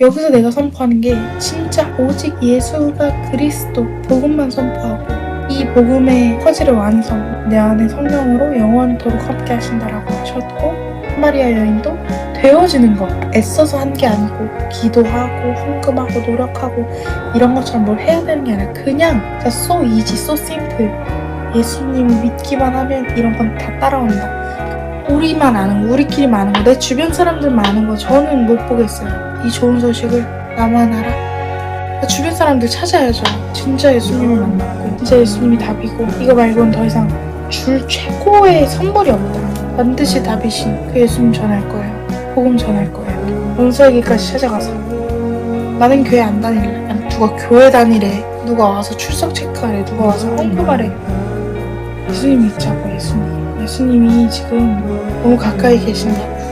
여기서 내가 선포하는 게 진짜 오직 예수가 그리스도 복음만 선포하고 이 복음의 퍼즐의 완성 내 안에 성령으로 영원토록 함께 하신다라고 하셨고 마리아 여인도 되어지는 거 애써서 한 게 아니고 기도하고 헌금하고 노력하고 이런 것처럼 뭘 해야 되는 게 아니라 그냥 so easy, so simple. 예수님을 믿기만 하면 이런 건 다 따라온다 우리만 아는 거, 우리끼리만 아는 거, 내 주변 사람들만 아는 거 저는 못 보겠어요. 이 좋은 소식을 나만 알아. 주변 사람들 찾아야죠. 진짜 예수님을 만났고, 진짜 예수님이 답이고, 이거 말고는 더 이상 줄 최고의 선물이 없다. 반드시 답이신 그 예수님 전할 거예요. 복음 전할 거예요. 용서에게까지 찾아가서 나는 교회 안 다닐래. 누가 교회 다니래. 누가 와서 출석 체크하래. 누가 와서 헌금하래. 예수님 믿자고 예수님. 예수님이 지금 너무 가까이 계신다.